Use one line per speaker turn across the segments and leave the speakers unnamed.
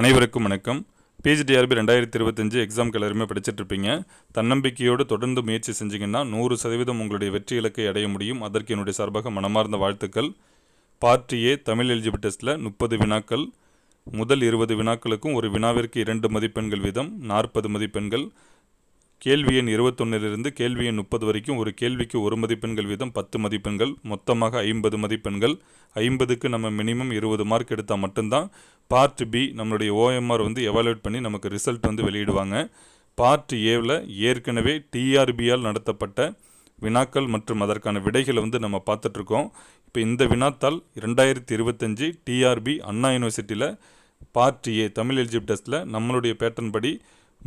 அனைவருக்கும் வணக்கம். பிஜிடிஆர்பி ரெண்டாயிரத்தி இருபத்தஞ்சு எக்ஸாம்க்கு எல்லாருமே படிச்சுட்டு இருப்பீங்க தன்னம்பிக்கையோடு தொடர்ந்து முயற்சி செஞ்சீங்கன்னா நூறு சதவீதம் உங்களுடைய வெற்றி இலக்கை அடைய முடியும். அதற்கு என்னுடைய சார்பாக மனமார்ந்த வாழ்த்துக்கள். பார்ட் ஏ தமிழ் எலிஜிபிள் டெஸ்ட்டில் முப்பது வினாக்கள். முதல் இருபது வினாக்களுக்கும் ஒரு வினாவிற்கு இரண்டு மதிப்பெண்கள் வீதம் நாற்பது மதிப்பெண்கள். கேள்வி எண் இருபத்தொன்னிலிருந்து கேள்வி எண் முப்பது வரைக்கும் ஒரு கேள்விக்கு ஒரு மதிப்பெண்கள் வீதம் பத்து மதிப்பெண்கள். மொத்தமாக ஐம்பது மதிப்பெண்கள். ஐம்பதுக்கு நம்ம மினிமம் இருபது மார்க் எடுத்தால் மட்டும்தான் பார்ட் பி நம்மளுடைய ஓஎம்ஆர் வந்து எவாலுவேட் பண்ணி நமக்கு ரிசல்ட் வந்து வெளியிடுவாங்க. பார்ட் ஏவில் ஏற்கனவே டிஆர்பியால் நடத்தப்பட்ட வினாக்கள் மற்றும் அதற்கான விடைகளை வந்து நம்ம பார்த்துட்ருக்கோம். இப்போ இந்த வினாத்தால் ரெண்டாயிரத்தி இருபத்தஞ்சி டிஆர்பி அண்ணா யூனிவர்சிட்டியில் பார்ட் ஏ தமிழ் எலிஜிபிள் டெஸ்ட்டில் நம்மளுடைய பேட்டர்ன் படி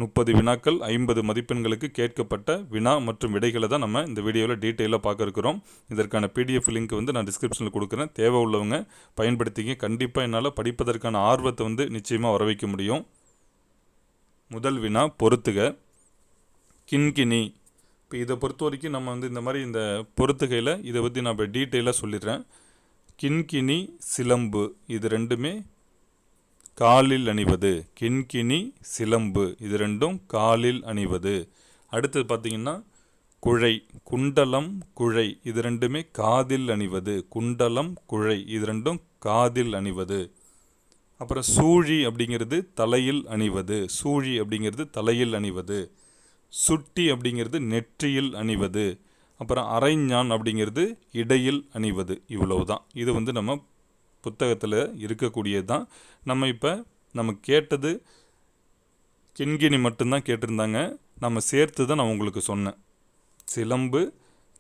முப்பது வினாக்கள் ஐம்பது மதிப்பெண்களுக்கு கேட்கப்பட்ட வினா மற்றும் விடைகளை தான் நம்ம இந்த வீடியோவில் டீட்டெயிலாக பார்க்க இருக்கிறோம். இதற்கான பிடிஎஃப் லிங்க் வந்து நான் டிஸ்கிரிப்ஷனில் கொடுக்குறேன். தேவை உள்ளவங்க பயன்படுத்திங்க கண்டிப்பாக என்னால் படிப்பதற்கான ஆர்வத்தை வந்து நிச்சயமாக வர வைக்க முடியும். முதல் வினா பொறுத்துக. கின்கினி இப்போ இதை பொறுத்த வரைக்கும் நம்ம வந்து இந்த மாதிரி இந்த பொறுத்துகையில் இதை பற்றி நான் இப்போ டீட்டெயிலாக சொல்லிடுறேன். கின்கினி சிலம்பு. இது ரெண்டுமே காலில் அணிவது கிண்கிணி சிலம்பு இது ரெண்டும் காலில் அணிவது. அடுத்தது பார்த்தீங்கன்னா குழை குண்டலம் குழை இது ரெண்டுமே காதில் அணிவது. குண்டலம் குழை இது ரெண்டும் காதில் அணிவது. அப்புறம் சூழி அப்படிங்கிறது தலையில் அணிவது. சூழி அப்படிங்கிறது தலையில் அணிவது. சுட்டி அப்படிங்கிறது நெற்றியில் அணிவது. அப்புறம் அரைஞான் அப்படிங்கிறது இடையில் அணிவது. இவ்வளவு தான் இது வந்து நம்ம புத்தகத்தில் இருக்கக்கூடியது தான். நம்ம இப்போ நம்ம கேட்டது கிண்கிணி மட்டும்தான் கேட்டிருந்தாங்க. நம்ம சேர்த்து தான் நான் உங்களுக்கு சொன்னேன். சிலம்பு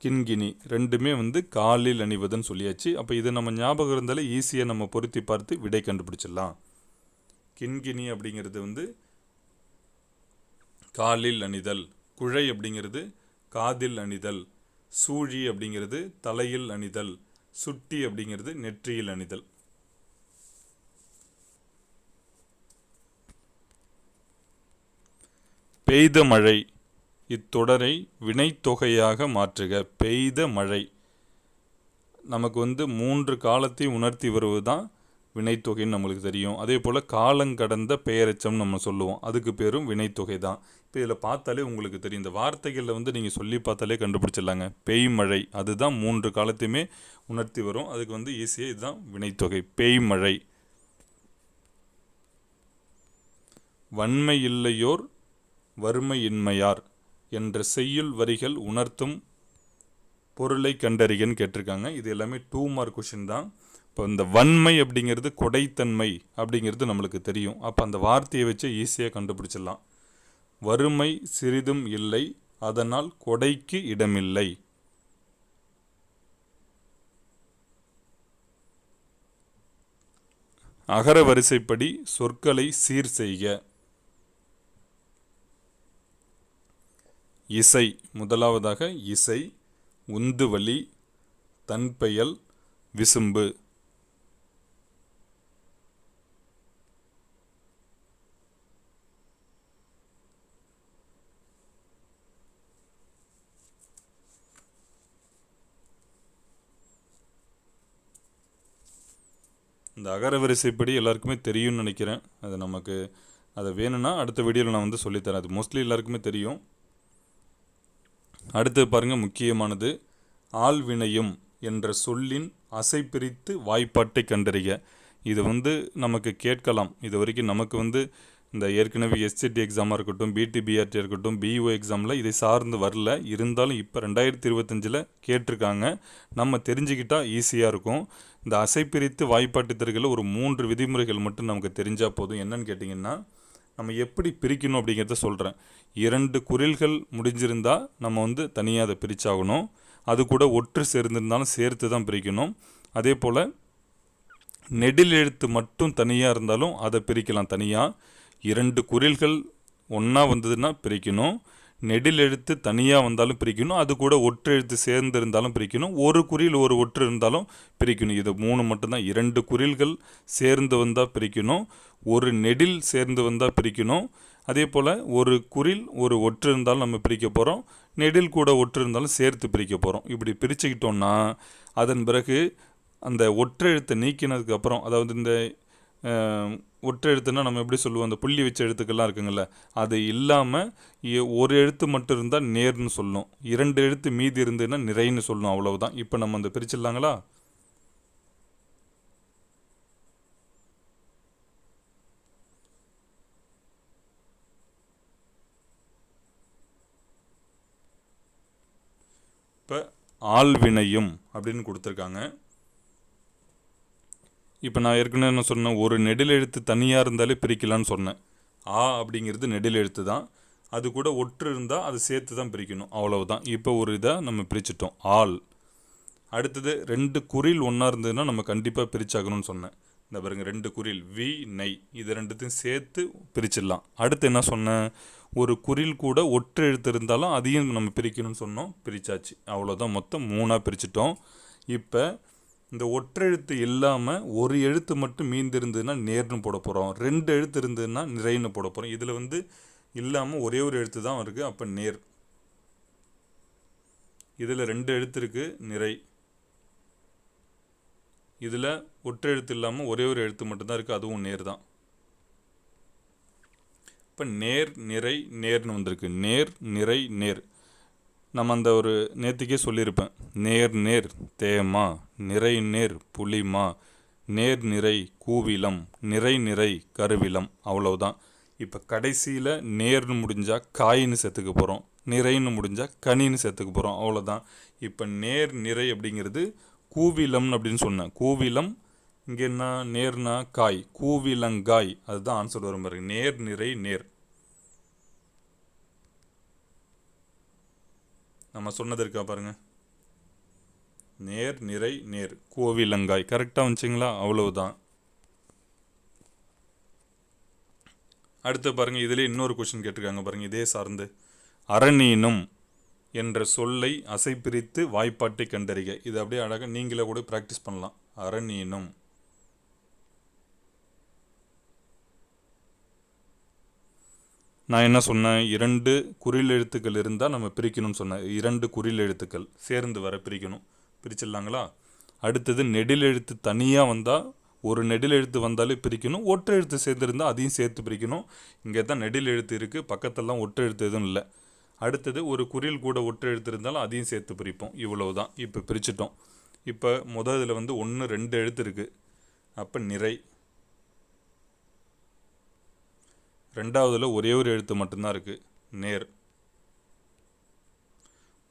கிண்கிணி ரெண்டுமே வந்து காலில் அணிவதுன்னு சொல்லியாச்சு. அப்போ இது நம்ம ஞாபகம் இருந்தாலே ஈஸியாக நம்ம பொருத்தி பார்த்து விடை கண்டுபிடிச்சிடலாம். கிண்கிணி அப்படிங்கிறது வந்து காலில் அணிதல் குழை அப்படிங்கிறது காதில் அணிதல் சூழி அப்படிங்கிறது தலையில் அணிதல் சுட்டி அப்படிங்கிறது நெற்றியில் அணிதல். பெய்த மழை இத்தொடரை வினைத்தொகையாக மாற்றுக. பெய்த மழை. நமக்கு வந்து மூன்று காலத்தை உணர்த்தி வருவது தான் வினைத்தொகைன்னு நம்மளுக்கு தெரியும். அதே போல் காலங்கடந்த பெயரச்சம் நம்ம சொல்லுவோம். அதுக்கு பேரும் வினைத்தொகை தான் இப்போ இதில் பார்த்தாலே உங்களுக்கு தெரியும். இந்த வார்த்தைகளில் வந்து நீங்கள் சொல்லி பார்த்தாலே கண்டுபிடிச்சிடலாங்க. பெய் மழை. அதுதான் மூன்று காலத்தையுமே உணர்த்தி வரும். அதுக்கு வந்து ஈஸியாக இதுதான் வினைத்தொகை பெய் மழை. வன்மை இல்லையோர் வறுமையின்மையார் என்ற செய்யுள் வரிகள் உணர்த்தும் பொருளை கண்டறிகன்னு கேட்டிருக்காங்க. இது எல்லாமே டூ மார்க் கொஷின் தான். இப்போ இந்த வன்மை அப்படிங்கிறது கொடைத்தன்மை அப்படிங்கிறது நம்மளுக்கு தெரியும். அப்போ அந்த வார்த்தையை வச்சு ஈஸியாக கண்டுபிடிச்சிடலாம். வறுமை சிறிதும் இல்லை அதனால் கொடைக்கு இடமில்லை. அகர வரிசைப்படி சொற்களை சீர் செய்க. இசை. முதலாவதாக இசை உந்துவலி தன்பெயல் விசும்பு. இந்த அகர வரிசைப்படி எல்லாருக்குமே தெரியும்னு நினைக்கிறேன். அது நமக்கு அதை வேணும்னா அடுத்த வீடியோவில் நான் வந்து சொல்லித்தரேன். அது மோஸ்ட்லி எல்லாருக்குமே தெரியும். அடுத்து பாருங்கள் முக்கியமானது ஆள்வினையும் என்ற சொல்லின் அசை பிரித்து வாய்ப்பாட்டை கண்டறிய இது வந்து நமக்கு கேட்கலாம். இது வரைக்கும் நமக்கு வந்து இந்த ஏற்கனவே எஸ்சிடி எக்ஸாமாக இருக்கட்டும் பிடிபிஆர்டி இருக்கட்டும் பிஇஓ எக்ஸாமில் இதை சார்ந்து வரல. இருந்தாலும் இப்போ ரெண்டாயிரத்தி இருபத்தஞ்சில் கேட்டிருக்காங்க. நம்ம தெரிஞ்சுக்கிட்டால் ஈஸியாக இருக்கும். இந்த அசை பிரித்து வாய்ப்பாட்டு தருகளில் ஒரு மூன்று விதிமுறைகள் மட்டும் நமக்கு தெரிஞ்சால் போதும். என்னன்னு கேட்டிங்கன்னா நம்ம எப்படி பிரிக்கணும் அப்படிங்கிறத சொல்கிறேன் இரண்டு குரில்கள் முடிஞ்சிருந்தால் நம்ம வந்து தனியாக அதை பிரித்தாகணும் அது கூட ஒற்று சேர்ந்திருந்தாலும் சேர்த்து தான் பிரிக்கணும். அதே போல் நெடில் எழுத்து மட்டும் தனியாக இருந்தாலும் அதை பிரிக்கலாம் தனியாக இரண்டு குரில்கள் ஒன்றா வந்ததுன்னா பிரிக்கணும். நெடில் எழுத்து தனியாக வந்தாலும் பிரிக்கணும். அது கூட ஒற்று எழுத்து சேர்ந்து இருந்தாலும் பிரிக்கணும். ஒரு குறில் ஒரு ஒற்று இருந்தாலும் பிரிக்கணும். இது மூணு மட்டும்தான். இரண்டு குறில்கள் சேர்ந்து வந்தால் பிரிக்கணும். ஒரு நெடில் சேர்ந்து வந்தால் பிரிக்கணும். அதே போல் ஒரு குறில் ஒரு ஒற்று இருந்தாலும் நம்ம பிரிக்க போகிறோம் நெடில் கூட ஒற்று இருந்தாலும் சேர்த்து பிரிக்க போகிறோம் இப்படி பிரிச்சுக்கிட்டோம்னா அதன் பிறகு அந்த ஒற்றெழுத்தை நீக்கினதுக்கப்புறம் அதாவது இந்த ஒற்றை எழுத்துனா நம்ம எப்படி சொல்லுவோம்? அந்த புள்ளி வச்ச எழுத்துக்கள்லாம் இருக்குங்கள்ல அது இல்லாமல் ஒரு எழுத்து மட்டும் இருந்தால் நேர்னு சொல்லணும் இரண்டு எழுத்து மீதி இருந்ததுன்னா நிறைன்னு சொல்லணும் அவ்வளவுதான். இப்போ நம்ம அந்த பிரிச்சிடலாங்களா? இப்போ ஆள்வினையும் அப்படின்னு கொடுத்துருக்காங்க. இப்போ நான் ஏற்கனவே என்ன சொன்னேன் ஒரு நெடில் எழுத்து தனியாக இருந்தாலே பிரிக்கலான்னு சொன்னேன். ஆ அப்படிங்கிறது நெடில் எழுத்து தான். அது கூட ஒற்று இருந்தால் அது சேர்த்து தான் பிரிக்கணும். அவ்வளவுதான். இப்போ ஒரு இதை நம்ம பிரிச்சிட்டோம். ஆள் அடுத்தது ரெண்டு குறில் ஒன்றா இருந்ததுன்னா நம்ம கண்டிப்பாக பிரிச்சாகணும்னு சொன்னேன். இந்த பாருங்கள் ரெண்டு குறில் வி நெய் இது ரெண்டுத்தையும் சேர்த்து பிரிச்சிடலாம். அடுத்து என்ன சொன்னேன்? ஒரு குறில் கூட ஒற்று எழுத்து இருந்தாலும் அதையும் நம்ம பிரிக்கணும்னு சொன்னோம். பிரிச்சாச்சு. அவ்வளோதான் மொத்தம் மூணாக பிரிச்சிட்டோம். இப்போ இந்த ஒற்றெழுத்து இல்லாமல் ஒரு எழுத்து மட்டும் மீந்திருந்ததுன்னா நேர்னு போட போகிறோம் ரெண்டு எழுத்து இருந்ததுன்னா நிறைன்னு போட போகிறோம் இதில் வந்து இல்லாமல் ஒரே ஒரு எழுத்து தான் இருக்குது அப்போ நேர். இதில் ரெண்டு எழுத்து இருக்குது நிறை. இதில் ஒற்றை எழுத்து இல்லாமல் ஒரே ஒரு எழுத்து மட்டும்தான் இருக்குது அதுவும் நேர் தான். இப்போ நேர் நிறை நேர்னு வந்திருக்கு. நேர் நிறை நேர். நம்ம அந்த ஒரு நேற்றுக்கே சொல்லியிருப்பேன். நேர் நேர் தேமா நிறை நேர் புலிமா நேர் நிறை கூவிலம் நிறை நிறை கருவிலம் அவ்வளவுதான். இப்போ கடைசியில் நேர்னு முடிஞ்சால் காயின்னு சேர்த்துக்க போகிறோம் நிறைன்னு முடிஞ்சால் கனின்னு சேர்த்துக்க போகிறோம் அவ்வளோதான் இப்போ நேர் நிறை அப்படிங்கிறது கூவிலம்னு அப்படின்னு சொன்னேன். கூவிலம் இங்கே என்ன? நேர்னா காய். கூவிலங்காய். அதுதான் ஆன்சர் வரும் பாருங்க. நேர் நிறை நேர் நம்ம சொன்னது இருக்கா பாருங்க. நேர் நிறை நேர். கோவிலங்காய். கரெக்டாக வந்துச்சிங்களா? அவ்வளவுதான். அடுத்து பாருங்கள் இதிலே இன்னொரு கொஷின் கேட்டிருக்காங்க பாருங்கள் இதே சார்ந்து. அரணீனும் என்ற சொல்லை அசைப்பிரித்து வாய்ப்பாட்டை கண்டறிக. இது அப்படியே அழகாக நீங்களே கூட ப்ராக்டிஸ் பண்ணலாம். அரணீனும் நான் என்ன சொன்னேன்? இரண்டு குறில் எழுத்துக்கள் இருந்தால் நம்ம பிரிக்கணும்னு சொன்னேன். இரண்டு குறில் எழுத்துக்கள் சேர்ந்து வர பிரிக்கணும். பிரிச்சிடலாங்களா? அடுத்தது நெடில் எழுத்து தனியாக வந்தால் ஒரு நெடில் எழுத்து வந்தாலே பிரிக்கணும். ஒற்றை எழுத்து சேர்ந்துருந்தால் அதையும் சேர்த்து பிரிக்கணும். இங்கே தான் நெடில் எழுத்து இருக்குது பக்கத்தெல்லாம் ஒற்றை எழுத்து எதுவும் இல்லை. அடுத்தது ஒரு குறில் கூட ஒற்றை எழுத்து இருந்தாலும் அதையும் சேர்த்து பிரிப்போம். இவ்வளவு தான் இப்போ பிரிச்சிட்டோம். இப்போ முதல்ல வந்து ஒன்று ரெண்டு எழுத்து இருக்குது அப்போ நிறை. ரெண்டாவதில் ஒரே ஒரு எழுத்து மட்டும்தான் இருக்குது நேர்.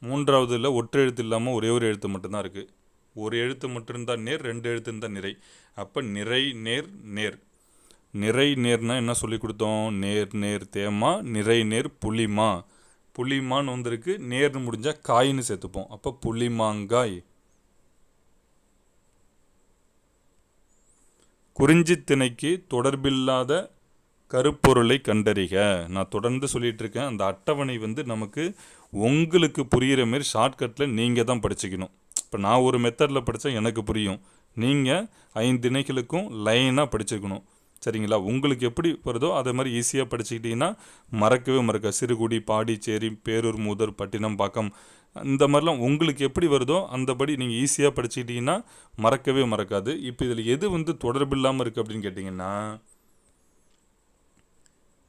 மூன்றாவதில் ஒற்று எழுத்து இல்லாமல் ஒரே ஒரு எழுத்து மட்டும்தான் இருக்குது ஒரு எழுத்து மட்டும் இருந்தால் நேர் ரெண்டு எழுத்து இருந்தால் நிறை. அப்போ நிறை நேர் நேர். நிறை நேர்னால் என்ன சொல்லி கொடுத்தோம்? நேர் நேர் தேமா நிறை நேர் புளிமா. புளிமான்னு வந்திருக்கு. நேர்னு முடிஞ்சால் காயின்னு சேர்த்துப்போம். அப்போ புளிமாங்காய். குறிஞ்சி திணைக்கு தொடர்பில்லாத கருப்பொருளை கண்டறிக. நான் தொடர்ந்து சொல்லிகிட்டு இருக்கேன் அந்த அட்டவணை வந்து நமக்கு உங்களுக்கு புரிகிற மாரி ஷார்ட்கட்டில் நீங்கள் தான் படிச்சுக்கணும். இப்போ நான் ஒரு மெத்தடில் படித்தா எனக்கு புரியும். நீங்கள் ஐந்து திணைகளுக்கும் லைனாக படிச்சுக்கணும் சரிங்களா? உங்களுக்கு எப்படி வருதோ அதே மாதிரி ஈஸியாக படிச்சுக்கிட்டீங்கன்னா மறக்கவே மறக்க சிறுகுடி பாடிச்சேரி பேரூர் மூதர் பட்டினம் பாக்கம் இந்த மாதிரிலாம் உங்களுக்கு எப்படி வருதோ அந்தபடி நீங்கள் ஈஸியாக படிச்சுக்கிட்டீங்கன்னா மறக்கவே மறக்காது. இப்போ இதில் எது வந்து தொடர்பில்லாமல் இருக்குது அப்படின்னு கேட்டிங்கன்னா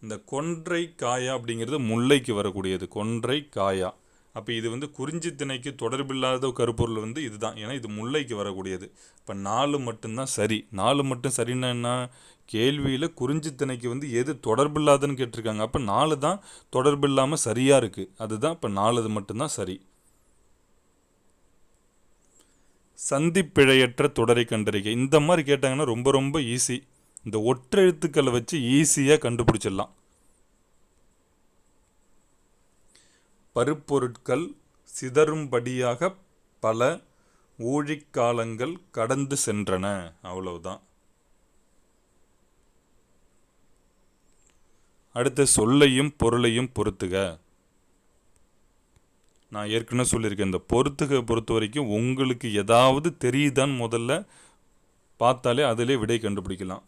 இந்த கொன்றை காயா அப்படிங்கிறது முல்லைக்கு வரக்கூடியது. கொன்றை காயா. அப்போ இது வந்து குறிஞ்சி திணைக்கு தொடர்பில்லாத கருப்பொருள் வந்து இதுதான். ஏன்னா இது முல்லைக்கு வரக்கூடியது. இப்போ நாலு மட்டும்தான் சரி. நாலு மட்டும் சரின்னா என்ன? கேள்வியில் குறிஞ்சி திணைக்கு வந்து எது தொடர்பில்லாதன்னு கேட்டிருக்காங்க. அப்போ நாலு தான் தொடர்பில்லாமல் சரியாக இருக்குது அதுதான் இப்போ நாலு மட்டும்தான் சரி. சந்திப்பிழையற்ற தொடரை கண்டறிக. இந்த மாதிரி கேட்டாங்கன்னா ரொம்ப ரொம்ப ஈஸி இந்த ஒற்றெழுத்துக்களை வச்சு ஈஸியாக கண்டுபிடிச்சிடலாம். பருப்பொருட்கள் சிதறும்படியாக பல ஊழிக்காலங்கள் கடந்து சென்றன. அவ்வளவுதான். அடுத்த சொல்லையும் பொருளையும் பொறுத்துக நான் ஏற்கனவே சொல்லியிருக்கேன் இந்த பொறுத்துக பொறுத்த வரைக்கும் உங்களுக்கு ஏதாவது தெரியுதான்னு முதல்ல பார்த்தாலே அதிலே விடை கண்டுபிடிக்கலாம்.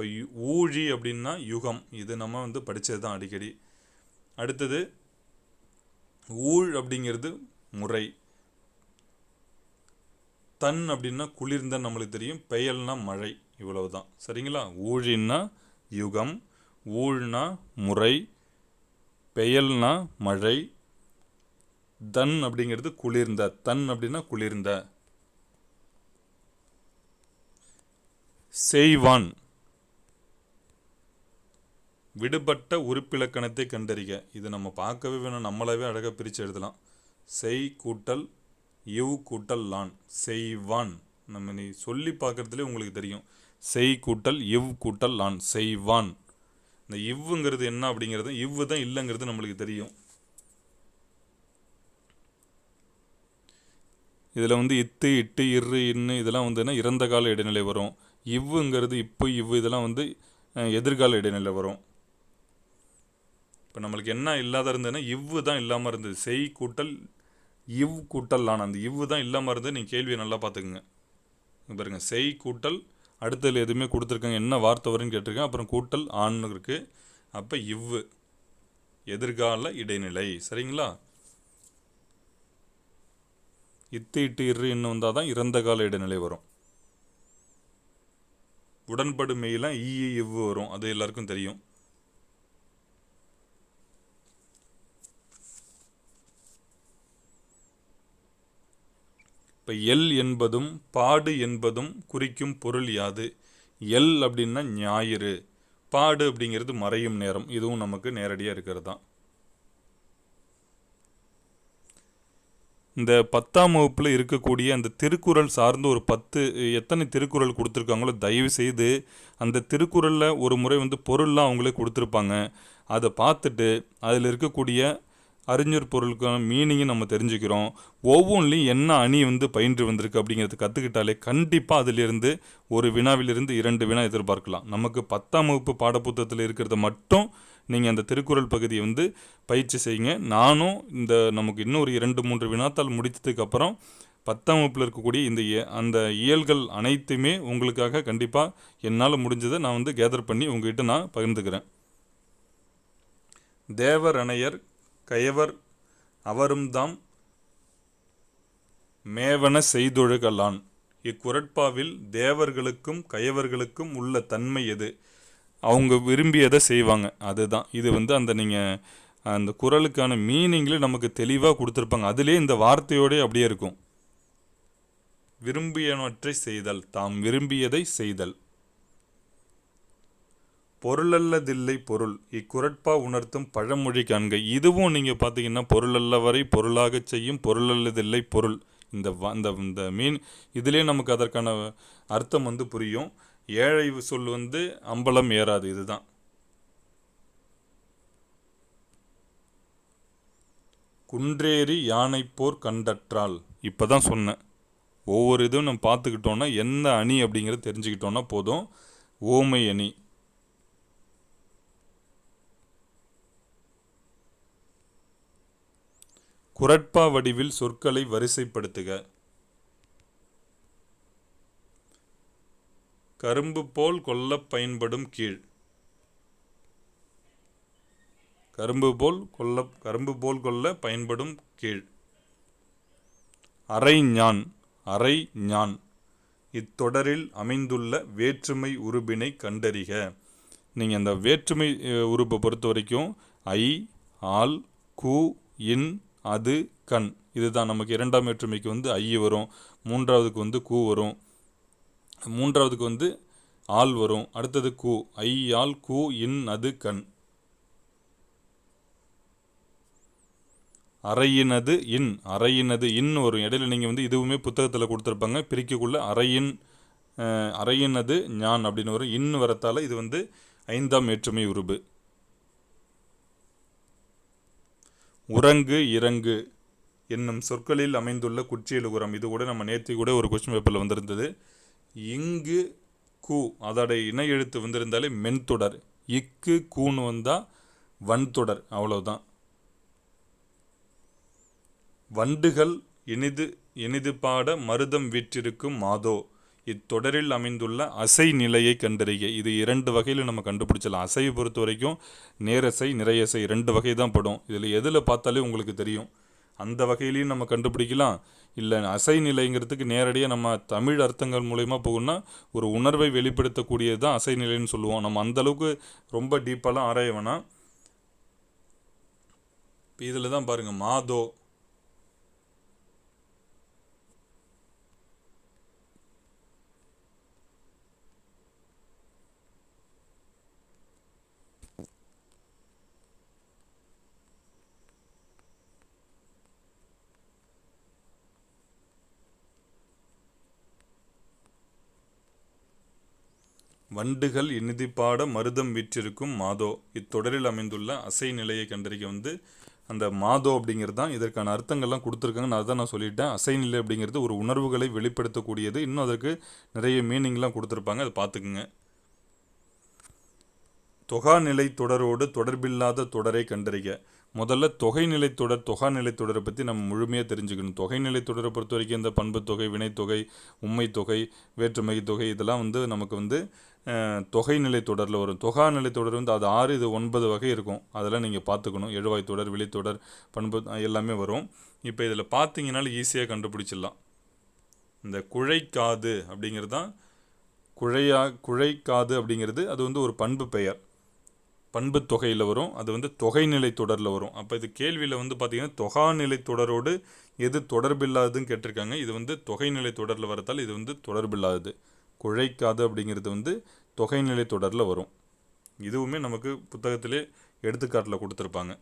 இப்போ யு- ஊழி அப்படின்னா யுகம். இது நம்ம வந்து படித்தது தான் அடிக்கடி. அடுத்தது ஊழ் அப்படிங்கிறது முறை. தன் அப்படின்னா குளிர்ந்த நம்மளுக்கு தெரியும். பெயல்னா மழை இவ்வளவு தான் சரிங்களா? ஊழின்னா யுகம் ஊழ்னா முறை பெயல்னா மழை. தன் அப்படிங்கிறது குளிர்ந்த. தன் அப்படின்னா குளிர்ந்த. செய்வான். விடுபட்ட உறுப்பிலக்கணத்தை கண்டறிக. இது நம்ம பார்க்கவே வேணும். நம்மளாவே அழகாக பிரித்து எழுதலாம். செய் கூட்டல் இவ் கூட்டல் லான். செய்வான். நம்ம நீ சொல்லி பார்க்குறதுலே உங்களுக்கு தெரியும். செய் கூட்டல் இவ் கூட்டல் லான். செய்வான். இந்த இவ்வுங்கிறது என்ன அப்படிங்கிறது இவ்வு தான் இல்லைங்கிறது நம்மளுக்கு தெரியும். இதில் வந்து இத்து இட்டு இரு இன்னு இதெல்லாம் வந்துன்னா இறந்த கால இடைநிலை வரும். இவ்வுங்கிறது இப்போ இவ்வு இதெல்லாம் வந்து எதிர்கால இடைநிலை வரும். இப்போ நம்மளுக்கு என்ன இல்லாத இருந்ததுன்னா இவ்வு தான் இல்லாமல் இருந்தது. செய் கூட்டல் இவ் கூட்டல் ஆன அந்த இவ்வு தான் இல்லாமல் இருந்தது. நீங்கள் கேள்வியை நல்லா பார்த்துக்குங்க. பாருங்கள் பாருங்க. செய் கூட்டல் அடுத்ததில் எதுவுமே கொடுத்துருக்காங்க. என்ன வார்த்தை வரும்னு கேட்டிருக்கேன். அப்புறம் கூட்டல் ஆன்னு இருக்குது அப்போ இவ்வு. எதிர்கால இடைநிலை. சரிங்களா? இத்து இட்டு இரு இன்னும் வந்தால் தான் இறந்த கால இடைநிலை வரும். உடன்படுமையெல்லாம் ஈ இவ்வு வரும். அது எல்லாருக்கும் தெரியும். இப்போ எல் என்பதும் பாடு என்பதும் குறிக்கும் பொருள் யாது? எல் அப்படின்னா ஞாயிறு. பாடு அப்படிங்கிறது மறையும் நேரம். இதுவும் நமக்கு நேரடியாக இருக்கிறது? தான் இந்த பத்தாம் வகுப்பில் இருக்கக்கூடிய அந்த திருக்குறள் சார்ந்து ஒரு பத்து எத்தனை திருக்குறள் கொடுத்துருக்காங்களோ தயவு செய்து அந்த திருக்குறளில் ஒரு முறை வந்து பொருள்லாம் அவங்களே கொடுத்துருப்பாங்க. அதை பார்த்துட்டு அதில் இருக்கக்கூடிய அறிஞர் பொருளுக்கான மீனிங்கை நம்ம தெரிஞ்சுக்கிறோம். ஒவ்வொன்றிலையும் என்ன அணி வந்து பயின்று வந்திருக்கு அப்படிங்கிறது கற்றுக்கிட்டாலே கண்டிப்பாக அதிலிருந்து ஒரு வினாவிலிருந்து இரண்டு வினா எதிர்பார்க்கலாம். நமக்கு பத்தாம் வகுப்பு பாடப்புத்தகத்தில் இருக்கிறத மட்டும் நீங்கள் அந்த திருக்குறள் பகுதியை வந்து பயிற்சி செய்யுங்க. நானும் இந்த நமக்கு இன்னும் ஒரு இரண்டு மூன்று வினாத்தால் முடித்ததுக்கப்புறம் பத்தாம் வகுப்பில் இருக்கக்கூடிய இந்த இய- அந்த இயல்கள் அனைத்துமே உங்களுக்காக கண்டிப்பாக என்னால் முடிஞ்சதை நான் வந்து கேதர் பண்ணி உங்ககிட்ட நான் பகிர்ந்துக்கிறேன். தேவரணையர் கயவர் அவரும்தாம் மேவன செய்தொழுகலான். இக்குரட்பாவில் தேவர்களுக்கும் கயவர்களுக்கும் உள்ள தன்மை எது? அவங்க விரும்பியதை செய்வாங்க. அதுதான். இது வந்து அந்த நீங்கள் அந்த குரலுக்கான மீனிங்கில் நமக்கு தெளிவாக கொடுத்துருப்பாங்க. அதிலே இந்த வார்த்தையோடே அப்படியே இருக்கும். விரும்பியனவற்றை செய்தல். தாம் விரும்பியதை செய்தல். பொருளல்லதில்லை பொருள். இக்குரட்பா உணர்த்தும் பழமொழி காண்க. இதுவும் நீங்கள் பார்த்தீங்கன்னா பொருளல்ல வரை பொருளாகச் செய்யும் பொருளல்லதில்லை பொருள். இந்த வ- இந்த இந்த மீன் இதிலே நமக்கு அதற்கான அர்த்தம் வந்து புரியும். ஏழை சொல் வந்து அம்பலம் ஏறாது இதுதான். குன்றேறி யானை போர் கண்டற்றால். இப்போ தான் சொன்னேன். ஒவ்வொரு இதுவும் நம்ம பார்த்துக்கிட்டோன்னா என்ன அணி அப்படிங்கிறத தெரிஞ்சுக்கிட்டோன்னா போதும். ஓமை அணி. குரட்பா வடிவில் சொற்களை வரிசைப்படுத்துக. கரும்பு போல் கொல்லப் பயன்படும் கீழ். கரும்பு போல் கொல்ல கரும்பு போல் கொல்ல பயன்படும் கீழ். அரை ஞான் அரை ஞான். இத்தொடரில் அமைந்துள்ள வேற்றுமை உருபினை கண்டறிக. நீங்கள் அந்த வேற்றுமை உருப்பை உறுப்பை பொறுத்த வரைக்கும் ஐ ஆல் கு இன் அது கண். இதுதான் நமக்கு இரண்டாம் வேற்றுமைக்கு வந்து ஐ வரும் மூன்றாவதுக்கு வந்து கு வரும் மூன்றாவதுக்கு வந்து ஆள் வரும் அடுத்தது கு. ஐ ஆள் கு இன் அது கண். அறையினது இன் அறையினது இன் வரும். இடையில நீங்கள் வந்து இதுவுமே புத்தகத்தில் கொடுத்துருப்பாங்க பிரிக்கக்குள்ள அறையின் அறையினது ஞான் அப்படின்னு வரும். இன் வரத்தால் இது வந்து ஐந்தாம் வேற்றுமை உருபு. உறங்கு இறங்கு என்னும் சொற்களில் அமைந்துள்ள குற்றியலுகுரம் இது கூட நம்ம நேற்று கூட ஒரு கொஸ்டின் பேப்பரில் வந்திருந்தது. இங்கு கு அதோட இணை எழுத்து வந்திருந்தாலே மென்தொடர். இக்கு கூன்னு வந்தால் வன்தொடர். அவ்வளோதான் வண்டுகள் இனிது இனிது பாட மருதம் வீற்றிருக்கும் மாதோ. இத்தொடரில் அமைந்துள்ள அசை நிலையை கண்டறிய இது இரண்டு வகையில் நம்ம கண்டுபிடிச்சலாம் அசையை பொறுத்த வரைக்கும் நேரசை நிறையசை ரெண்டு வகை தான் படும். இதில் எதில் பார்த்தாலே உங்களுக்கு தெரியும். அந்த வகையிலையும் நம்ம கண்டுபிடிக்கலாம். இல்லை அசை நிலைங்கிறதுக்கு நேரடியாக நம்ம தமிழ் அர்த்தங்கள் மூலயமா போகணும்னா ஒரு உணர்வை வெளிப்படுத்தக்கூடியது தான் அசை நிலைன்னு சொல்லுவோம். நம்ம அந்தளவுக்கு ரொம்ப டீப்பாலாம் ஆராய வேணாம். இப்போ இதில் தான் பாருங்கள் மாதோ. வண்டுகள் இனிதிப்பாட மருதம் வீற்றிருக்கும் மாதோ. இத்தொடரில் அமைந்துள்ள அசை நிலையை கண்டறிக்க வந்து அந்த மாதோ அப்படிங்கிறது தான் இதற்கான அர்த்தங்கள்லாம் கொடுத்துருக்காங்கன்னு அதை நான் சொல்லிட்டேன். அசை நிலை அப்படிங்கிறது ஒரு உணர்வுகளை வெளிப்படுத்தக்கூடியது. இன்னும் அதற்கு நிறைய மீனிங்லாம் கொடுத்துருப்பாங்க. அதை பார்த்துக்குங்க. தொகாநிலை தொடரோடு தொடர்பில்லாத தொடரை கண்டறிக. முதல்ல தொகைநிலை தொடர் தொகாநிலை தொடரை பற்றி நம்ம முழுமையாக தெரிஞ்சுக்கணும். தொகைநிலை தொடரை பொறுத்த வரைக்கும் இந்த பண்பு தொகை வினைத்தொகை உண்மை தொகை வேற்றுமை தொகை இதெல்லாம் வந்து நமக்கு வந்து தொகைநிலை தொடரில் வரும். தொகாநிலை தொடர் வந்து அது ஆறு இது ஒன்பது வகை இருக்கும். அதெல்லாம் நீங்கள் பார்த்துக்கணும். எழுவாய் தொடர் விழித்தொடர் பண்பு எல்லாமே வரும். இப்போ இதில் பார்த்தீங்கனாலும் ஈஸியாக கண்டுபிடிச்சிடலாம். இந்த குழைக்காது அப்படிங்கிறது தான் குழையா குழைக்காது அப்படிங்கிறது அது வந்து ஒரு பண்பு பெயர். பண்பு தொகையில் வரும் அது வந்து தொகைநிலை தொடரில் வரும். அப்போ இது கேள்வியில் வந்து பார்த்திங்கன்னா தொகாநிலை தொடரோடு எது தொடர்பில்லாததுன்னு கேட்டிருக்காங்க. இது வந்து தொகைநிலை தொடரில் வரதால் இது வந்து தொடர்பில்லாதது. குழைக்காது அப்படிங்கிறது வந்து தொகைநிலை தொடரில் வரும். இதுவுமே நமக்கு புத்தகத்திலே எடுத்துக்காட்டில் கொடுத்துருப்பாங்க.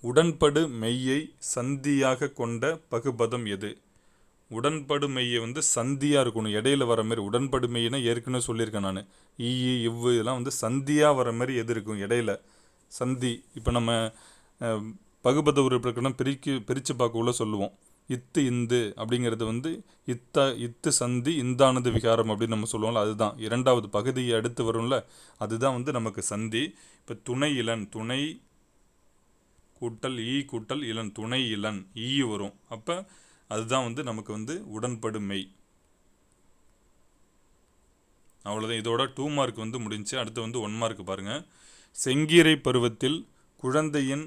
உடன்படு மெய்யை சந்தியாக கொண்ட பகுபதம் எது? உடன்படுமையை வந்து சந்தியாக இருக்கணும். இடையில வர மாதிரி உடன்படு ஏற்கனவே சொல்லியிருக்கேன் நான். ஈ இவ்வு இதெல்லாம் வந்து சந்தியாக வர மாதிரி எது இருக்கும் இடையில? சந்தி இப்போ நம்ம பகுபத உறுப்பினர்னா பிரிக்கு பிரித்து பார்க்கக்குள்ள சொல்லுவோம். இத்து இந்து அப்படிங்கிறது வந்து இத்த இத்து சந்தி இந்தானது விகாரம் அப்படின்னு நம்ம சொல்லுவோம்ல அதுதான். இரண்டாவது பகுதியை அடுத்து வரும்ல அதுதான் வந்து நமக்கு சந்தி. இப்போ துணை இளன் துணை கூட்டல் ஈ கூட்டல் இளன் துணை இளன் ஈ வரும். அப்போ அதுதான் வந்து நமக்கு வந்து உடன்படு மெய் அவ்வளோதான் இதோட டூ மார்க் வந்து முடிஞ்சு அடுத்து வந்து ஒன் மார்க் பாருங்கள் செங்கீரை பருவத்தில் குழந்தையின்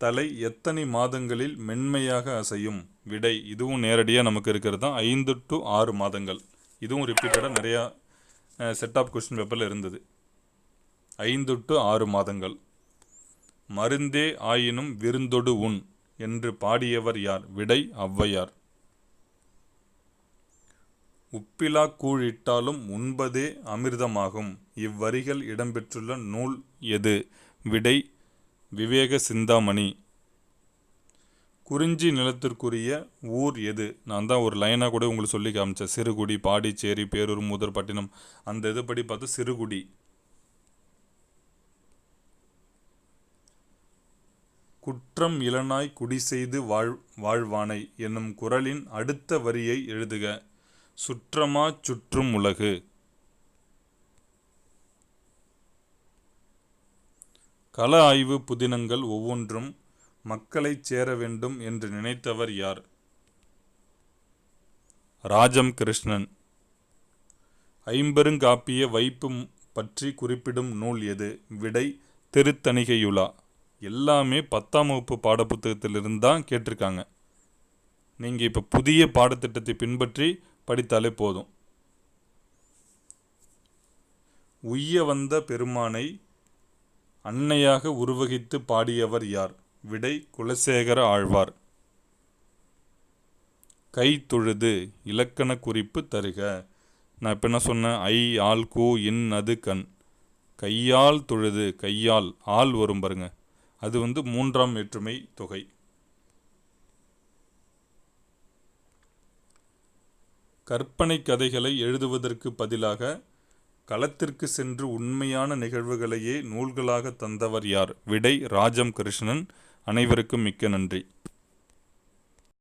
தலை எத்தனை மாதங்களில் மென்மையாக அசையும்? விடை இதுவும் நேரடியாக நமக்கு இருக்கிறது? தான் ஐந்து டு ஆறு மாதங்கள். இதுவும் ரிப்பீட்டடாக நிறையா செட் ஆஃப் கொஸ்டின் பேப்பரில் இருந்தது. ஐந்து டு ஆறு மாதங்கள். மருந்தே ஆயினும் விருந்தொடு உண் என்று பாடியவர் யார்? விடை ஔவையார். உப்பிலா கூழ் இட்டாலும் உண்பதே அமிர்தமாகும். இவ்வரிகள் இடம்பெற்றுள்ள நூல் எது? விடை விவேக சிந்தாமணி. குறிஞ்சி நிலத்திற்குரிய ஊர் எது? நான் தான் ஒரு லைனாக கூட உங்களுக்கு சொல்லி காமிச்சேன். சிறுகுடி பாடிச்சேரி பேரூர் மூதர்பட்டினம் அந்த இதுபடி பார்த்து சிறுகுடி. குற்றம் இளனாய் குடிசெய்து வாழ் வாழ்வானை என்னும் குறளின் அடுத்த வரியை எழுதுக. சுற்றமா சுற்றும் உலகு. கள ஆய்வு புதினங்கள் ஒவ்வொன்றும் மக்களைச் சேர வேண்டும் என்று நினைத்தவர் யார்? ராஜம் கிருஷ்ணன். ஐம்பெருங்காப்பிய வைப்பு பற்றி குறிப்பிடும் நூல் எது? விடை திருத்தணிகையுலா. எல்லாமே பத்தாம் வகுப்பு பாடப்புத்தகத்திலிருந்து தான் கேட்டிருக்காங்க. நீங்கள் இப்போ புதிய பாடத்திட்டத்தை பின்பற்றி படித்தாலே போதும். உய்ய வந்த பெருமானை அன்னையாக உருவகித்து பாடியவர் யார்? விடை குலசேகர ஆழ்வார். கை தொழுது இலக்கண குறிப்பு தருக. நான் இப்போ என்ன சொன்னேன்? ஐ ஆல் கூ இன் அது கண். கையால் தொழுது கையால் ஆள் வரும் பாருங்கள் அது வந்து மூன்றாம் வேற்றுமை தொகை. கற்பனை கதைகளை எழுதுவதற்கு பதிலாக களத்திற்கு சென்று உண்மையான நிகழ்வுகளையே நூல்களாக தந்தவர் யார்? விடை ராஜம் கிருஷ்ணன். அனைவருக்கும் மிக்க நன்றி.